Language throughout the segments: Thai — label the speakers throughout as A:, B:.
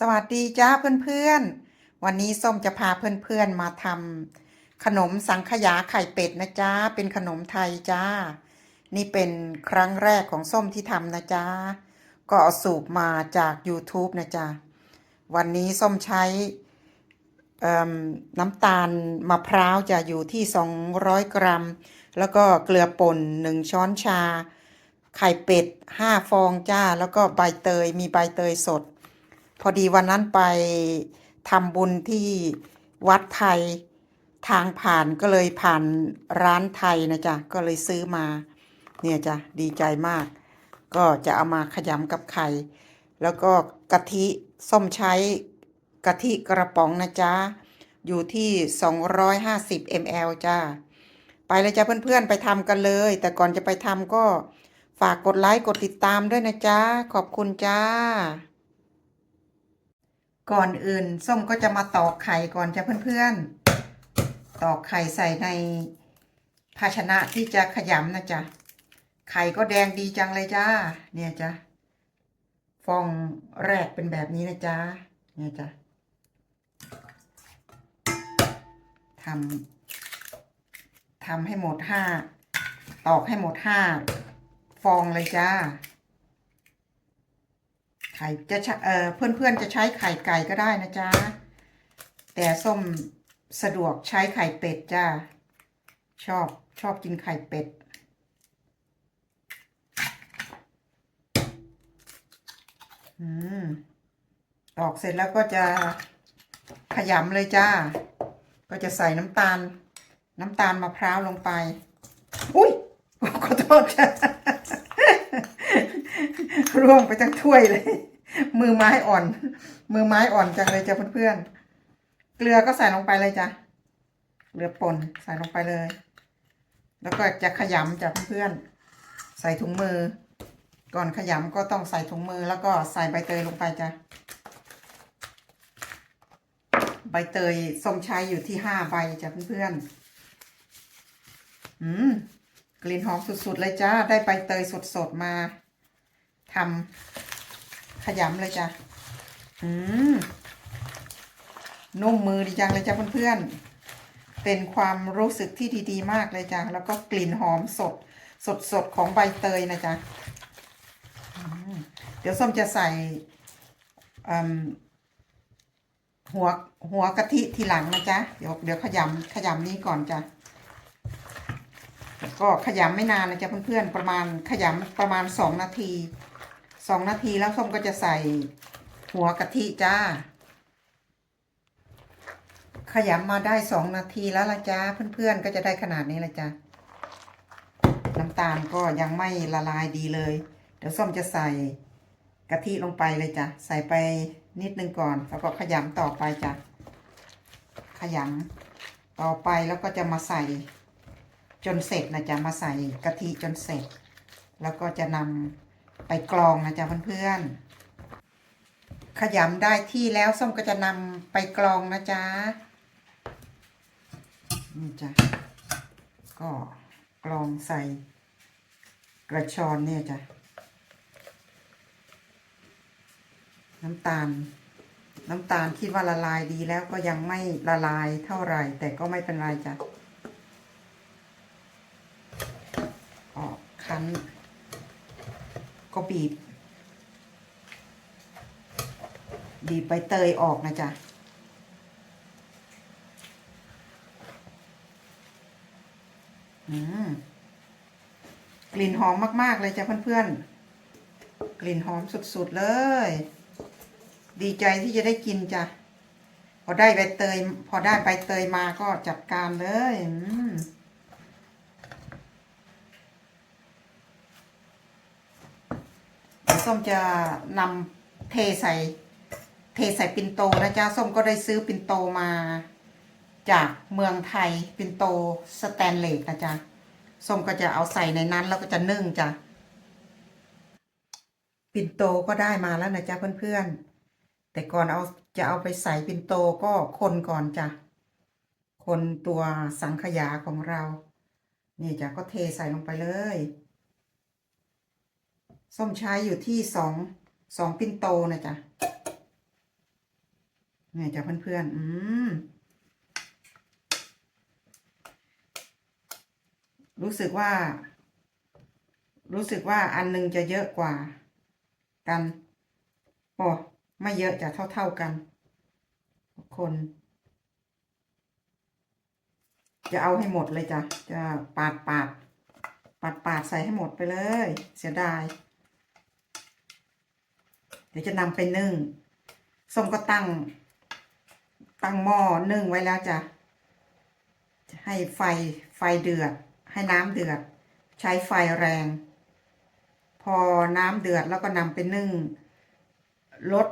A: สวัสดีจ้าเพื่อนๆ วันนี้ส้มจะพาเพื่อนๆมาทำขนมสังขยาไข่เป็ดนะจ๊ะเป็นขนมไทยจ้า นี่เป็นครั้งแรกของส้มที่ทำนะจ๊ะก็เอาสูบมาจาก YouTube นะจ๊ะวันนี้ส้มใช้น้ำตาลมะพร้าวจะอยู่ที่ 200 กรัม แล้วก็เกลือป่น1ช้อนชา ไข่เป็ด 5 ฟองจ้า แล้วก็ใบเตยมีใบเตยสด พอดีวันนั้นไปทำบุญที่วัดไทยทางผ่านก็เลยผ่านร้านไทยนะจ๊ะก็เลยซื้อมา เนี่ยจ้ะดีใจมาก ก็จะเอามาขยำกับไข่ แล้วก็กะทิส้มใช้กะทิกระป๋องนะจ๊ะอยู่ที่ 250 ml จ้า ไปเลยจ้ะเพื่อนๆ ไปทำกันเลย แต่ก่อนจะไปทำก็ฝากกดไลค์ กดติดตามด้วยนะจ๊ะ ขอบคุณจ้า ก่อนอื่นส้มก็จะมาตอกไข่ก่อนจ้ะเพื่อนๆ ตอกไข่ใส่ในภาชนะที่จะขยำนะจ๊ะ ไข่ก็แดงดีจังเลยจ้า เนี่ยจ้ะ ฟองแรกเป็นแบบนี้นะจ๊ะ เนี่ยจ้ะทำทำให้หมดห้า ตอกให้หมดห้า ฟองเลยจ้า ไข่จะเอ่อเพื่อนๆจะใช้ไข่ไก่ก็ได้นะจ๊ะ แต่ส้มสะดวกใช้ไข่เป็ดจ้า ชอบชอบกินไข่เป็ด อืมตอกเสร็จแล้วก็จะขยำเลยจ้า ก็จะใส่น้ำตาล น้ำตาลมะพร้าวลงไป อุ้ยขอโทษจ้ะ ร่วงไปทั้งถ้วยเลย มือไม้อ่อน มือไม้อ่อนจังเลยจ้ะเพื่อนๆ เกลือก็ใส่ลงไปเลยจ้ะ เกลือป่นใส่ลงไปเลย แล้วก็จะขยำจ้ะเพื่อนๆ ใส่ถุงมือ ก่อนขยำก็ต้องใส่ถุงมือแล้วก็ใส่ใบเตยลงไปจ้ะ ใบเตยส้มใช้อยู่ที่ห้าใบจ้ะเพื่อนๆ อืมกลิ่นหอมสุดๆเลยจ้า ได้ใบเตยสดๆมา ทำขยำเลยจ้ะ อืม นุ่มมือดีจังเลยจ้ะเพื่อนๆ เป็นความรู้สึกที่ดีๆ มากเลยจ้ะ แล้วก็กลิ่นหอมสด สดๆของใบเตยนะจ๊ะ เดี๋ยวส้มจะใส่หัวหัวกะทิทีหลังนะจ๊ะ เดี๋ยวเดี๋ยวขยำขยำนี้ก่อนจ้ะก็ขยำไม่นานนะจ๊ะเพื่อนๆประมาณขยำประมาณสองนาที สองนาทีแล้วส้มก็จะใส่หัวกะทิจ้า ขยำมาได้สองนาทีแล้วละจ้าเพื่อนๆก็จะได้ขนาดนี้ละจ้าน้ำตาลก็ยังไม่ละลายดีเลย เดี๋ยวส้มจะใส่กะทิลงไปเลยจ้ะใส่ไปนิดนึงก่อนแล้วก็ขยำต่อไปจ้ะขยำต่อไปแล้วก็จะมาใส่จนเสร็จนะจ๊ะมาใส่กะทิจนเสร็จ แล้วก็จะนำ ไปกรองนะจ๊ะเพื่อนๆขยำได้ที่แล้วส้มก็จะนำไปกรองนะจ๊ะนี่จ้ะก็กรองใส่กระชอนเนี่ยจ้ะน้ำตาล น้ำตาลคิดว่าละลายดีแล้วก็ยังไม่ละลายเท่าไหร่ แต่ก็ไม่เป็นไรจ้ะออกคั้น ก็บีบ บีบใบเตยออกนะจ๊ะกลิ่นหอมมาก ๆ เลยจ้ะเพื่อนๆ กลิ่นหอมสุด ๆ เลย ดีใจที่จะได้กินจ้ะ พอได้ใบเตย พอได้ใบเตยมาก็จัดการเลย อืม เดี๋ยว ส้มจะนำเทใส่ เทใส่ปินโตนะจ๊ะส้มก็ได้ซื้อปินโตมา จากเมืองไทยปินโตสแตนเลสนะจ๊ะส้มก็จะเอาใส่ในนั้นแล้วก็จะนึ่งจ้ะปินโตก็ได้มาแล้วนะจ๊ะเพื่อนๆ แต่ก่อนเอาจะเอาไปใส่ปินโตก็คนก่อนจ้ะคนตัวสังขยาของเรา นี่จ้ะก็เทใส่ลงไปเลย ส้มใช้อยู่ที่สองสองปินโตนะจ๊ะเนี่ยจ้ะเพื่อนๆ อืม รู้สึกว่า รู้สึกว่าอันหนึงจะเยอะกว่า กันโอ้ไม่เยอะจะเท่า ๆกัน คน จะเอาให้หมดเลยจ้ะ จะปาดปาดปาดปาดใส่ให้หมดไปเลย เสียดาย ดี๋ยวจะนำไปนึ่งส้มก็ตั้ง ตั้งหม้อนึ่งไว้แล้วจะจะให้ไฟไฟเดือด ให้น้ำเดือด ใช้ไฟแรง พอน้ำเดือดแล้วก็นำไปนึ่งลด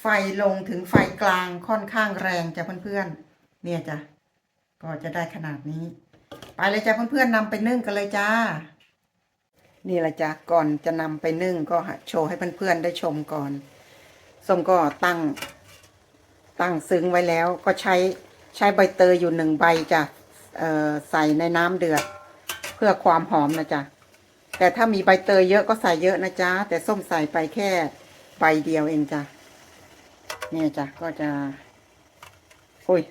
A: ไฟลงถึงไฟกลางค่อนข้างแรงจ้ะเพื่อนๆ เนี่ยจ้ะก็จะได้ขนาดนี้ ไปเลยจ้ะเพื่อนๆนำไปนึ่งกันเลยจ้า นี่แหละจ้ะก่อนจะนำไปนึ่งก็โชว์ให้เพื่อนๆได้ชมก่อนส้มก็ตั้ง ตั้งซึ้งไว้แล้วก็ใช้ใช้ใบเตยอยู่หนึ่งใบจ้ะใส่ในน้ำเดือด เพื่อความหอมนะจ๊ะแต่ถ้ามีใบเตยเยอะก็ใส่เยอะนะจ๊ะแต่ส้มใส่ไปแค่ใบเดียวเองจ้ะเนี่ยจ้ะก็จะอุ้ย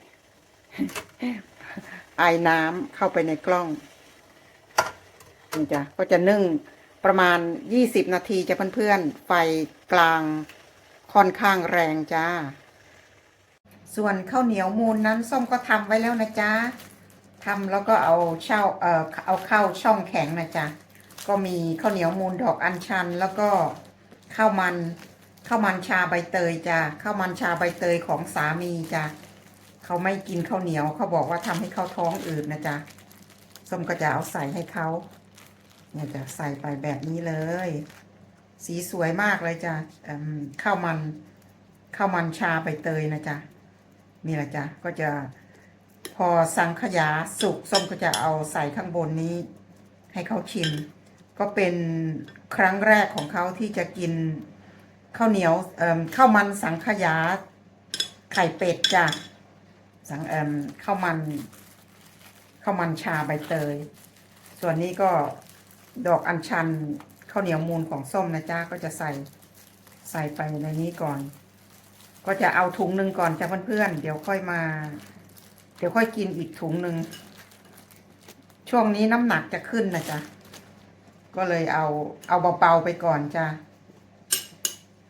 A: ไอน้ำเข้าไปในกล้อง นี่จ้ะก็จะนึ่งประมาณยี่สิบนาทีจ้ะเพื่อนๆ ไฟกลางค่อนข้างแรงจ้า ส่วนข้าวเหนียวมูลนั้นส้มก็ทำไว้แล้วนะจ๊ะทำแล้วก็เอาเช่าเอ่อเอาเข้าช่องแข็งนะจ๊ะก็มีข้าวเหนียวมูลดอกอัญชัน แล้วก็ข้าวมันข้าวมันชาใบเตยจ้ะข้าวมันชาใบเตยของสามีจ้ะเขาไม่กินข้าวเหนียวเขาบอกว่าทำให้เขาท้องอืดนะจ๊ะส้มก็จะเอาใส่ให้เขา เนี่ยจะใส่ไปแบบนี้เลย สีสวยมากเลยจ้ะข้าวมันข้าวมันชาใบเตยนะจ๊ะนี่แหละจ้ะก็จะพอสังขยาสุกส้มก็จะเอาใส่ข้างบนนี้ ให้เขาชิม ก็เป็นครั้งแรกของเขาที่จะกินข้าวเหนียวข้าวมันสังขยาไข่เป็ดจ้ะสังข้าวมันข้าวมันชาใบเตย ส่วนนี้ก็ ดอกอัญชันข้าวเหนียวมูลของส้มนะจ๊ะก็จะใส่ใส่ไปในนี้ก่อน ก็จะเอาถุงหนึ่งก่อนจ้ะเพื่อนๆเดี๋ยวค่อยมา เดี๋ยวค่อยกินอีกถุงหนึ่งช่วงนี้น้ำหนักจะขึ้นนะจ๊ะก็เลยเอาเอาเบาๆไปก่อนจ้ะ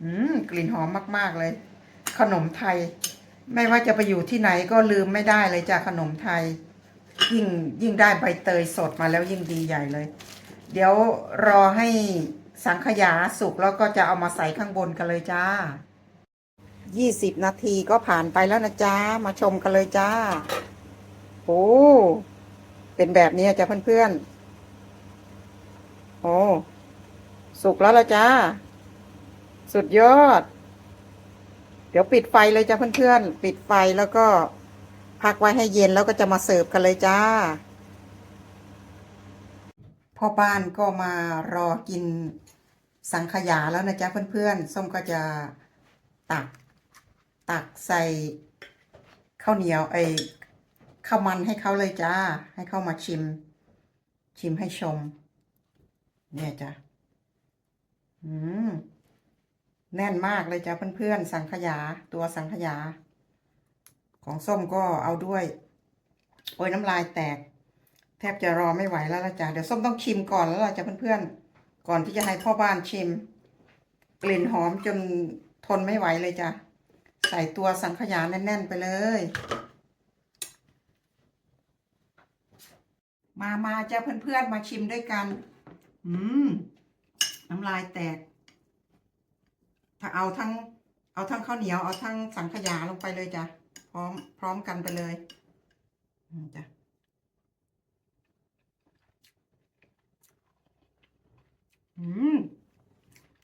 A: อืมกลิ่นหอมมากๆเลย ขนมไทย ไม่ว่าจะไปอยู่ที่ไหนก็ลืมไม่ได้เลยจ้ะขนมไทย ยิ่งยิ่งได้ใบเตยสดมาแล้วยิ่งดีใหญ่เลย เดี๋ยวรอให้สังขยาสุกแล้วก็จะเอามาใส่ข้างบนกันเลยจ้ายี่สิบนาทีก็ผ่านไปแล้วนะจ้า มาชมกันเลยจ้า โอ้ เป็นแบบนี้จ้ะเพื่อนๆ โอ้ สุกแล้วละจ้า สุดยอด เดี๋ยวปิดไฟเลยจ้ะเพื่อนๆ ปิดไฟแล้วก็พักไว้ให้เย็นแล้วก็จะมาเสิร์ฟกันเลยจ้า พ่อบ้านก็มารอกินสังขยาแล้วนะจ๊ะเพื่อนๆ ส้มก็จะตักตักใส่ข้าวเหนียวไอ้ข้าวมันให้เขาเลยจ้า ให้เข้ามาชิม ชิมให้ชม เนี่ยจ้ะอืมแน่นมากเลยจ้ะเพื่อนๆ สังขยาตัวสังขยา ของส้มก็เอาด้วย โอ้ยน้ำลายแตก แทบจะรอไม่ไหวแล้วละจ้ะเดี๋ยวส้มต้องชิมก่อนแล้วล่ะจ้ะเพื่อนๆ ก่อนที่จะให้พ่อบ้านชิม กลิ่นหอมจนทนไม่ไหวเลยจ้ะ ใส่ตัวสังขยาแน่นๆไปเลย มามาจ้ะเพื่อนๆ มาชิมด้วยกัน อืม น้ำลายแตก ถ้าเอาทั้ง เอาทั้งข้าวเหนียว เอาทั้งสังขยาลงไปเลยจ้ะ พร้อม พร้อมกันไปเลยจ้ะ อืม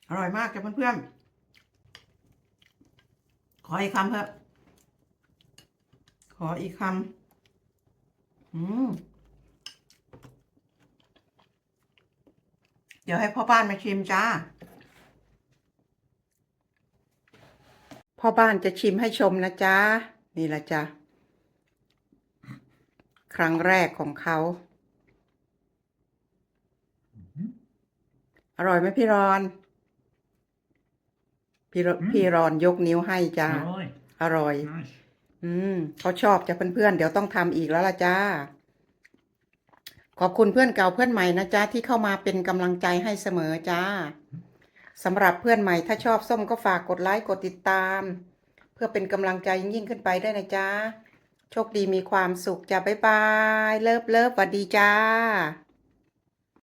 A: อร่อยมากจ้ะเพื่อนๆ ขออีกคำเถอะ ขออีกคำ อืม เดี๋ยวให้พ่อบ้านมาชิมจ้า พ่อบ้านจะชิมให้ชมนะจ๊ะ นี่ละจ้ะ ครั้งแรกของเขา อร่อยไหมพี่รอน พี่ร
B: อืม
A: พี่รอนยกนิ้วให้จ้า
B: Oj.
A: อร่อย
B: Nice.
A: อืมเขาชอบจะเพื่อนๆเดี๋ยวต้องทำอีกแล้วล่ะจ้า ขอบคุณเพื่อนเก่าเพื่อนใหม่นะจ๊ะที่เข้ามาเป็นกำลังใจให้เสมอจ้าสำหรับเพื่อนใหม่ถ้าชอบส้มก็ฝากกดไลค์กดติดตาม เพื่อเป็นกำลังใจยิ่งๆขึ้นไปได้วยนะจ๊ะโชคดีมีความสุขจ้าบ๊ายบาย เลิฟเลิฟสวัสดีจ้า